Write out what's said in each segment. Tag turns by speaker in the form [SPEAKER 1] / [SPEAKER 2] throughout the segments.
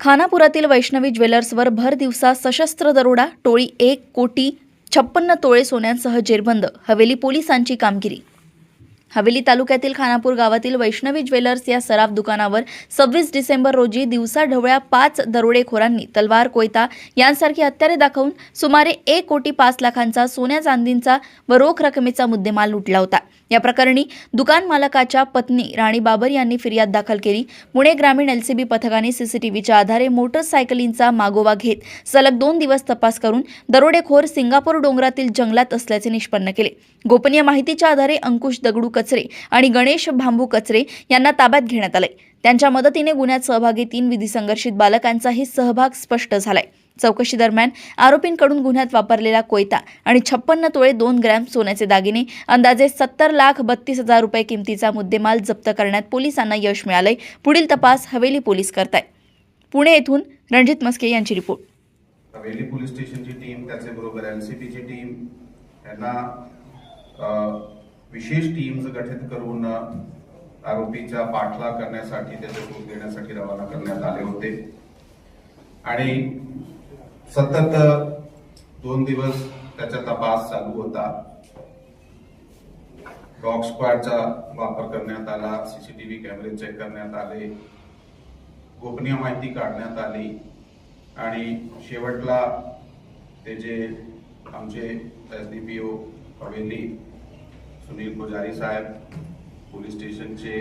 [SPEAKER 1] खानापुरातील वैष्णवी ज्वेलर्सवर भर दिवसा सशस्त्र दरोडा टोळी एक कोटी छप्पन्न तोळे सोन्यांसह जेरबंद हवेली पोलिसांची कामगिरी. हवेली तालुक्यातील खानापूर गावातील वैष्णवी ज्वेलर्स या सराफ दुकानावर सव्वीस डिसेंबर रोजी दिवसाढवळ्या पाच दरोडेखोरांनी तलवार कोयता यांसारखी हत्यारे दाखवून सुमारे एक कोटी पाच लाखांचा सोन्या चांदींचा व रोख रकमेचा मुद्देमाल लुटला होता. या प्रकरणी दुकान मालकाच्या पत्नी राणी बाबर यांनी फिर्याद दाखल केली. पुणे ग्रामीण एलसीबी पथकाने सीसीटीव्हीच्या आधारे मोटरसायकलींचा मागोवा घेत सलग दोन दिवस तपास करून दरोडेखोर सिंगापूर डोंगरातील जंगलात असल्याचे निष्पन्न केले. गोपनीय माहितीच्या आधारे अंकुश दगडू कचरे आणि गणेश भांबू कचरे यांना ताब्यात घेण्यात आले त्यांच्या मदतीने गुन्ह्यात सहभागी तीन विधी संघर्षित बालकांचाही सहभाग स्पष्ट झालाय. चौकशी दरम्यान आरोपींकडून गुन्ह्यात वापरलेला कोयता आणि छप्पन्न तोळे दोन ग्रॅम सोन्याचे दागिने अंदाजे सत्तर लाख बत्तीस हजार रुपये किमतीचा मुद्देमाल जप्त करण्यात पोलिसांना यश मिळालंय. पुढील तपास हवेली पोलीस करताय. पुणे येथून रणजित मस्के यांची रिपोर्ट.
[SPEAKER 2] हवेली पोलीस स्टेशनची टीम त्याचबरोबर एल सी टीम यांना विशेष टीम्स गठीत करून आरोपीचा पाठलाग करण्यासाठी त्याचे शोध घेण्यासाठी रवाना करण्यात आले होते. आणि सतत दोन दिवस त्याचा तपास चालू होता. डॉग स्क्वॉडचा वापर करण्यात आला सीसीटीव्ही कॅमेरे चेक करण्यात आले गोपनीय माहिती काढण्यात आली. आणि शेवटला ते जे आमचे S D P O Haveli Sunil Pujari साहेब पोलीस स्टेशनचे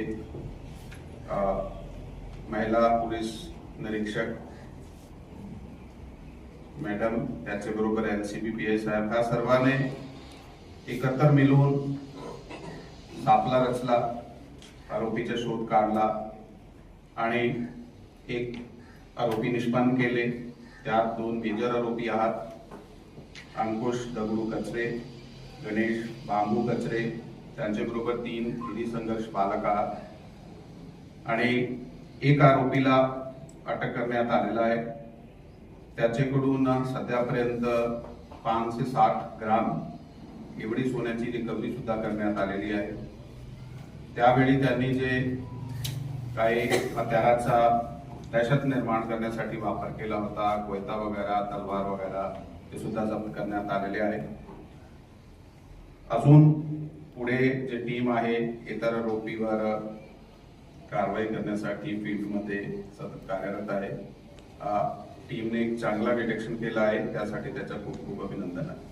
[SPEAKER 2] महिला पोलीस निरीक्षक मॅडम त्याच्याबरोबर N C B P I साहेब ह्या सर्वांनी एकत्र मिळून सापला रचला आरोपीचा शोध काढला आणि एक आरोपी निष्पन्न केले. त्यात दोन मेजर आरोपी आहात अंकुश दगडू कचरे गणेश बांबू कचरे त्यांच्याबरोबर तीन विधी संघर्ष बालका आणि एक आरोपीला अटक करण्यात आलेला आहे. त्याच्याकडून सध्यापर्यंत पाचशे साठ ग्राम एवढी सोन्याची रिकव्हरी सुद्धा करण्यात आलेली आहे. त्यावेळी त्यांनी जे काही हत्याराचा दहशत निर्माण करण्यासाठी वापर केला होता कोयता वगैरे तलवार वगैरे ते सुद्धा जप्त करण्यात आलेले आहे. अजून पुढे जे टीम आहे इतर आरोपीवर कारवाई करण्यासाठी फील्डमध्ये सतत कार्यरत आहे. टीमने एक चांगला डिटेक्शन केला आहे त्यासाठी त्याचं खूप खूप अभिनंदन आहे.